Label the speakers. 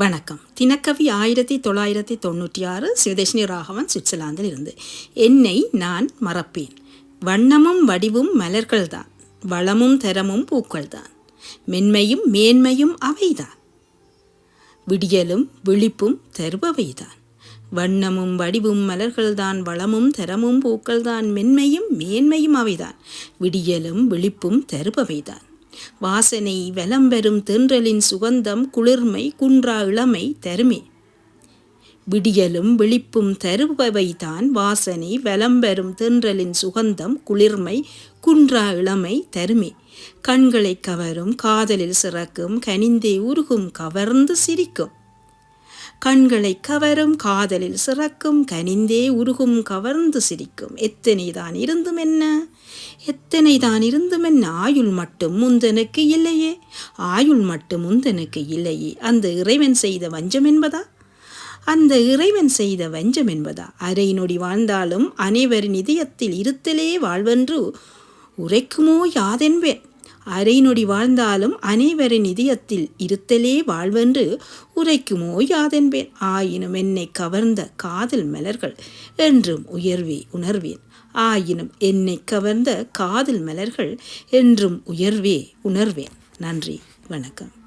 Speaker 1: வணக்கம். தினக்கவி ஆயிரத்தி தொள்ளாயிரத்தி தொண்ணூற்றி ஆறு சிவதேஷினி ராகவன் சுவிட்சர்லாந்தில் இருந்து. என்னை நான் மறப்பேன். வண்ணமும் வடிவும் மலர்கள்தான். வளமும் தரமும் பூக்கள்தான். மென்மையும் மேன்மையும் அவைதான். விடியலும் விழிப்பும் தருபவைதான். வண்ணமும் வடிவும் மலர்கள்தான். வளமும் தரமும் பூக்கள்தான். மென்மையும் மேன்மையும் அவைதான். விடியலும் விழிப்பும் தருபவைதான். வாசனை வலம்பெறும் தென்றலின் சுகந்தம் குளிர்மை குன்றா இளமை தருமே. விடியலும் விழிப்பும் தருபவைதான் வாசனை வலம்பெறும் தென்றலின் சுகந்தம் குளிர்மை குன்றா இளமை தருமே. கண்களை கவரும் காதலில் சிறக்கும் கனிந்தே உருகும் கவர்ந்து சிரிக்கும். கண்களை கவரும் காதலில் சிறக்கும் கனிந்தே உருகும் கவர்ந்து சிரிக்கும். எத்தனை தான் இருந்தும் என்ன? எத்தனை தான் இருந்தும் என்ன? ஆயுள் மட்டும் முந்தனுக்கு இல்லையே. ஆயுள் மட்டும் முந்தனுக்கு இல்லையே. அந்த இறைவன் செய்த வஞ்சம் என்பதா? அந்த இறைவன் செய்த வஞ்சம் என்பதா? அரை நொடி வாழ்ந்தாலும் அனைவரின் இதயத்தில் இருத்தலே வாழ்வென்று உரைக்குமோ யாதென்பேன்? அரை நொடி வாழ்ந்தாலும் அனைவரின் இதயத்தில் இருத்தலே வாழ்வென்று உரைக்குமோ யாதென்பேன்? ஆயினும் என்னை கவர்ந்த காதல் மலர்கள் என்றும் உயர்வே உணர்வேன். ஆயினும் என்னை கவர்ந்த காதல் மலர்கள் என்றும் உயர்வே உணர்வேன். நன்றி வணக்கம்.